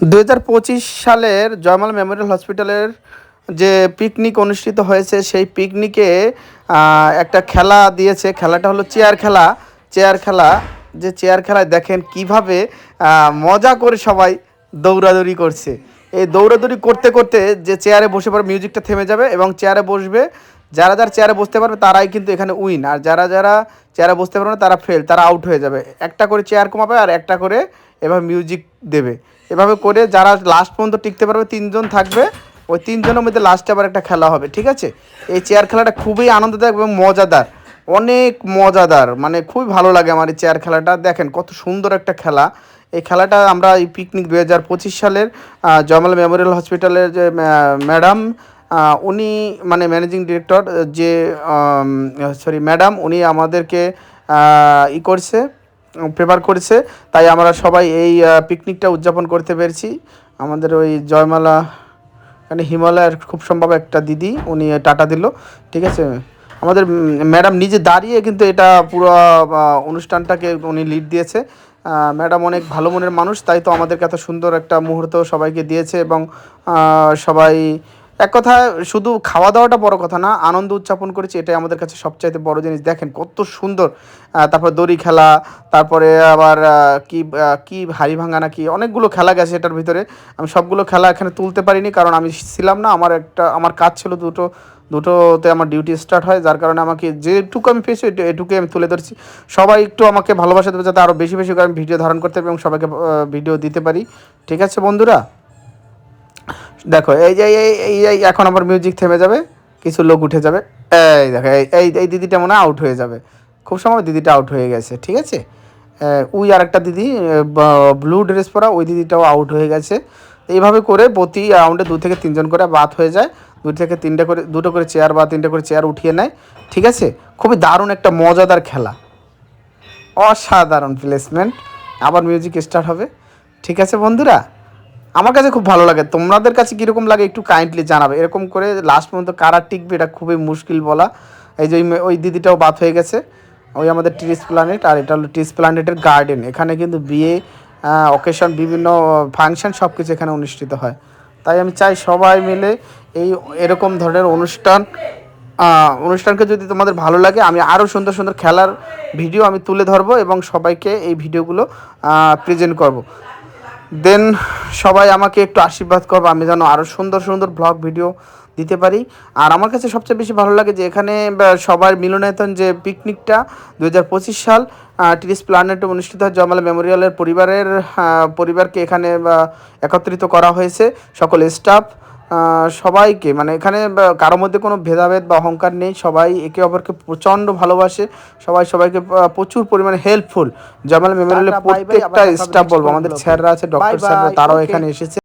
দু হাজার পঁচিশ সালের জয়মাল মেমোরিয়াল হসপিটালের যে পিকনিক অনুষ্ঠিত হয়েছে, সেই পিকনিকে একটা খেলা দিয়েছে। খেলাটা হলো চেয়ার খেলা। চেয়ার খেলা, যে চেয়ার খেলায় দেখেন কীভাবে মজা করে সবাই দৌড়াদৌড়ি করছে। এই দৌড়াদৌড়ি করতে করতে যে চেয়ারে বসে পড়ে মিউজিকটা থেমে যাবে এবং চেয়ারে বসবে, যারা যারা চেয়ারে বসতে পারবে তারাই কিন্তু এখানে উইন। আর যারা যারা চেয়ারে বসতে পারবে না, তারা ফেল, তারা আউট হয়ে যাবে। একটা করে চেয়ার কমাবে আর একটা করে এভাবে মিউজিক দেবে। এভাবে করে যারা লাস্ট পর্যন্ত টিকতে পারবে তিনজন থাকবে। ওই তিনজনের মধ্যে লাস্টে আবার একটা খেলা হবে ঠিক আছে? এই চেয়ার খেলাটা খুবই আনন্দদায়ক এবং মজাদার অনেক মজাদার মানে খুবই ভালো লাগে আমার এই চেয়ার খেলাটা। দেখেন কত সুন্দর একটা খেলা। এই খেলাটা আমরা এই পিকনিক দু হাজার পঁচিশ সালের আহ, জয়মাল মেমোরিয়াল হসপিটালের যে ম্যাডাম উনি মানে ম্যানেজিং ডিরেক্টর যে সরি ম্যাডাম উনি আমাদেরকে ই করছে প্রেপার করেছে, তাই আমরা সবাই এই পিকনিকটা উদযাপন করতে পেরেছি। আমাদের ওই জয়মালা মানে হিমালয়ের খুব সম্ভব একটা দিদি, উনি টাটা দিল, ঠিক আছে? আমাদের ম্যাডাম নিজে দাঁড়িয়ে কিন্তু এটা পুরো অনুষ্ঠানটাকে উনি লিড দিয়েছে। ম্যাডাম অনেক ভালো মনের মানুষ, তাই তো আমাদেরকে এত সুন্দর একটা মুহূর্ত সবাইকে দিয়েছে এবং সবাই এক কথায় শুধু খাওয়া দাওয়াটা বড় কথা না, আনন্দ উদযাপন করেছি, এটাই আমাদের কাছে সবচাইতে বড় জিনিস। দেখেন কত সুন্দর তারপর দড়ি খেলা, তারপরে আবার কি কি হাড়ি ভাঙা না কি অনেকগুলো খেলা গেছে এটার ভিতরে। আমি সবগুলো খেলা এখানে তুলতে পারিনি, কারণ আমি ছিলাম না, আমার একটা, আমার কাজ ছিল দুটো, দুটোতে আমার ডিউটি স্টার্ট হয়, যার কারণে আমাকে যেটুকু আমি পেয়েছি এটু- এটুকুই আমি তুলে ধরছি। সবাই একটু আমাকে ভালোবাসা দেবে, যাতে আরও বেশি বেশি করে আমি ভিডিও ধারণ করতে পারি এবং সবাইকে ভিডিও দিতে পারি। ঠিক আছে বন্ধুরা? দেখো, এই যে, এই এই এখন আবার মিউজিক থেমে যাবে, কিছু লোক উঠে যাবে। এই দেখো, এই এই দিদিটা মনে আউট হয়ে যাবে। খুব সময় দিদিটা আউট হয়ে গেছে, ঠিক আছে? ওই আর একটা দিদি ব্লু ড্রেস পরা, ওই দিদিটাও আউট হয়ে গেছে। এইভাবে করে প্রতি রাউন্ডে দু থেকে তিনজন করে বাদ হয়ে যায়। দু থেকে তিনটে করে, দুটো করে চেয়ার বা তিনটে করে চেয়ার উঠিয়ে নেয়, ঠিক আছে? খুবই দারুণ একটা মজাদার খেলা। অসাধারণ প্লেসমেন্ট আবার মিউজিক স্টার্ট হবে, ঠিক আছে বন্ধুরা? আমার কাছে খুব ভালো লাগে। তোমাদের কাছে কীরকম লাগে একটু কাইন্ডলি জানাবে। এরকম করে লাস্ট পর্যন্ত কারা টিকবে এটা খুবই মুশকিল বলা। এই যে ওই দিদিটাও বাদ হয়ে গেছে। ওই আমাদের ট্রিস প্ল্যানেট আর এটা হলো ট্রিস প্ল্যানেটের গার্ডেন এখানে কিন্তু বিয়ে অকেশন বিভিন্ন ফাংশন সব কিছু এখানে অনুষ্ঠিত হয়। তাই আমি চাই সবাই মিলে এই এরকম ধরনের অনুষ্ঠান অনুষ্ঠানকে যদি তোমাদের ভালো লাগে, আমি আরও সুন্দর সুন্দর খেলার ভিডিও আমি তুলে ধরবো এবং সবাইকে এই ভিডিওগুলো প্রেজেন্ট করব। দেন সবাই আমাকে একটু আশীর্বাদ করব, আমি যেন আরও সুন্দর সুন্দর ব্লগ ভিডিও দিতে পারি। আর আমার কাছে সবচেয়ে বেশি ভালো লাগে যে এখানে সবার মিলনায়তন যে পিকনিকটা দু হাজার পঁচিশ সাল টিরিস প্ল্যানেটে অনুষ্ঠিত হয় জমাল মেমোরিয়ালের পরিবারের পরিবারকে এখানে একত্রিত করা হয়েছে। সকল স্টাফ সবাইকে মানে এখানে কারোর মধ্যে কোনো ভেদাভেদ বা অহংকার নেই সবাই একে অপরকে প্রচণ্ড ভালোবাসে সবাই সবাইকে প্রচুর পরিমাণে হেল্পফুল জামাল মেমোরিয়ালের প্রত্যেকটা স্টাফ বলব আমাদের। স্যাররা আছে ডক্টর স্যাররা তারাও এখানে এসেছে।